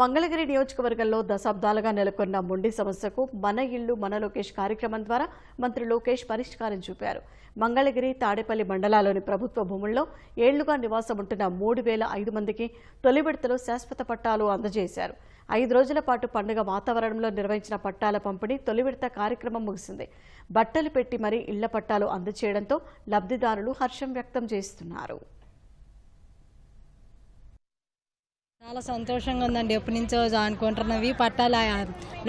మంగళగిరి నియోజకవర్గంలో దశాబ్దాలుగా నెలకొన్న మొండి సమస్యకు మన ఇల్లు మన లోకేష్ కార్యక్రమం ద్వారా మంత్రి లోకేష్ పరిష్కారం చూపారు. మంగళగిరి తాడేపల్లి మండలాల్లోని ప్రభుత్వ భూముల్లో ఏళ్ళుగా నివాసం ఉంటున్న మూడు వేల ఐదు మందికి తొలి విడతలో శాశ్వత పట్టాలు అందజేశారు. ఐదు రోజుల పాటు పండుగ వాతావరణంలో నిర్వహించిన పట్టాల పంపిణీ తొలి విడత కార్యక్రమం ముగిసింది. బట్టలు పెట్టి మరీ ఇళ్ళ పట్టాలు అందజేయడంతో లబ్ధిదారులు హర్షం వ్యక్తం చేస్తున్నారు. చాలా సంతోషంగా ఉందండి. ఎప్పటి నుంచో అనుకుంటున్నవి. పట్టాలు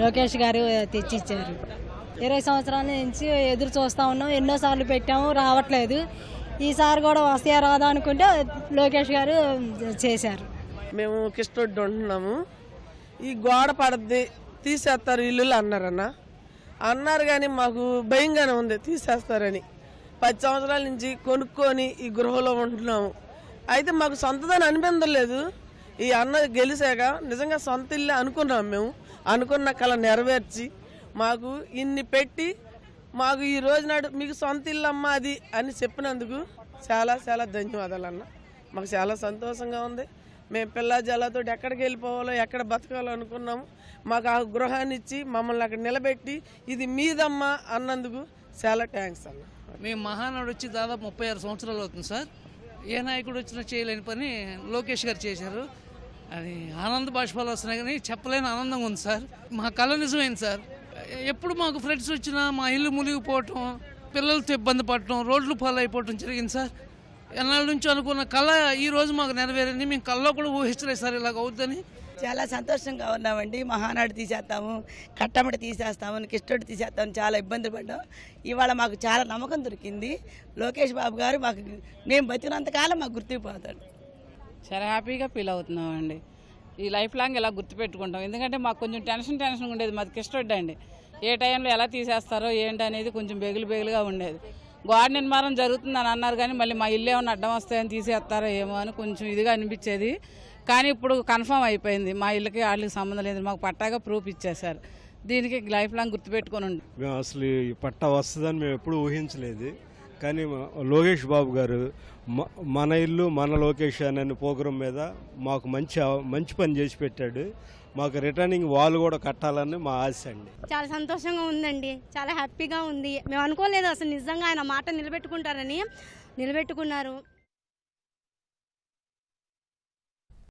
లోకేష్ గారు తెచ్చిచ్చారు. ఇరవై సంవత్సరాల నుంచి ఎదురు చూస్తూ ఉన్నాం. ఎన్నోసార్లు పెట్టాము రావట్లేదు. ఈసారి కూడా వస్తాయా రాదా అనుకుంటే లోకేష్ గారు చేశారు. మేము కిష్టొడ్డు ఉంటున్నాము. ఈ గోడ పడద్ది తీసేస్తారు ఇల్లులు అన్నారన్న. అన్నారు కానీ మాకు భయంగానే ఉంది తీసేస్తారని. పది సంవత్సరాల నుంచి కొనుక్కొని ఈ గృహలో ఉంటున్నాము. అయితే మాకు సొంతదని అనిపించలేదు ఈ అన్న గెలిచాక నిజంగా సొంత ఇల్లు అనుకున్నాం మేము. అనుకున్న కళ నెరవేర్చి మాకు ఇన్ని పెట్టి మాకు ఈ రోజు నాడు మీకు సొంత ఇల్లు అమ్మ అది అని చెప్పినందుకు చాలా చాలా ధన్యవాదాలు అన్న. మాకు చాలా సంతోషంగా ఉంది. మేము పిల్ల జల్లతో ఎక్కడికి వెళ్ళిపోవాలో ఎక్కడ బతకాలో అనుకున్నాము మాకు ఆ గృహాన్ని ఇచ్చి మమ్మల్ని అక్కడ నిలబెట్టి ఇది మీదమ్మా అన్నందుకు చాలా థ్యాంక్స్ అన్న. మేము మహానాడు వచ్చి దాదాపు ముప్పై ఆరు సంవత్సరాలు అవుతుంది సార్. ఏ నాయకుడు వచ్చినా చేయలేని పని లోకేష్ గారు చేశారు. అది ఆనంద బాష్పాలు వస్తున్నాయి కానీ చెప్పలేని ఆనందంగా ఉంది సార్. మా కళ నిజమైంది సార్. ఎప్పుడు మాకు ఫ్రెండ్స్ వచ్చినా మా ఇల్లు మునిగిపోవటం పిల్లలతో ఇబ్బంది పడటం రోడ్లు పాలు అయిపోవటం జరిగింది సార్. ఎన్నాళ్ళ నుంచి అనుకున్న కళ ఈ రోజు మాకు నెరవేరింది. మేము కళ్ళలో కూడా ఊహించలేదు సార్ ఇలాగ అవుద్దని. చాలా సంతోషంగా ఉన్నామండి. మహానాడు తీసేస్తాము కట్టమడి తీసేస్తాము కిష్టోడు తీసేస్తాము చాలా ఇబ్బంది పడ్డాం. ఇవాళ మాకు చాలా నమ్మకం దొరికింది. లోకేష్ బాబు గారు మాకు మేము బతికినంతకాలం మాకు గుర్తుకుపోతాడు. చాలా హ్యాపీగా ఫీల్ అవుతున్నాం అండి ఈ లైఫ్ లాంగ్ ఇలా గుర్తుపెట్టుకుంటాం ఎందుకంటే మాకు కొంచెం టెన్షన్ టెన్షన్ ఉండేది. మాది కిష్టొడ్డు అండి. ఏ టైంలో ఎలా తీసేస్తారో ఏంటి అనేది కొంచెం బెగులు బెగులుగా ఉండేది. గోడ నిర్మాణం జరుగుతుందని అన్నారు కానీ మళ్ళీ మా ఇల్లు ఏమైనా అడ్డం వస్తాయని తీసేస్తారో ఏమో అని కొంచెం ఇదిగా అనిపించేది. కానీ ఇప్పుడు కన్ఫర్మ్ అయిపోయింది. మా ఇళ్ళకి వాళ్ళకి సంబంధం లేదు. మాకు పట్టాగా ప్రూఫ్ ఇచ్చేశారు. దీనికి లైఫ్ లాంగ్ గుర్తుపెట్టుకొని ఉండి. మేము అసలు ఈ పట్టా వస్తుందని మేము ఎప్పుడూ ఊహించలేదు. కానీ మా- లోకేష్ బాబు గారు మ- మన ఇల్లు మన లొకేషన్ అనే ప్రోగ్రాం మీద మాకు మంచి మంచి పని చేసి పెట్టాడు. మాకు రిటర్నింగ్ వాల్ కూడా కట్టాలని మా ఆశ అండి. చాలా సంతోషంగా ఉందండి. చాలా హ్యాపీగా ఉంది. మేము అనుకోలేదు అసలు నిజంగా ఆయన మాట నిలబెట్టుకుంటారని నిలబెట్టుకున్నారు.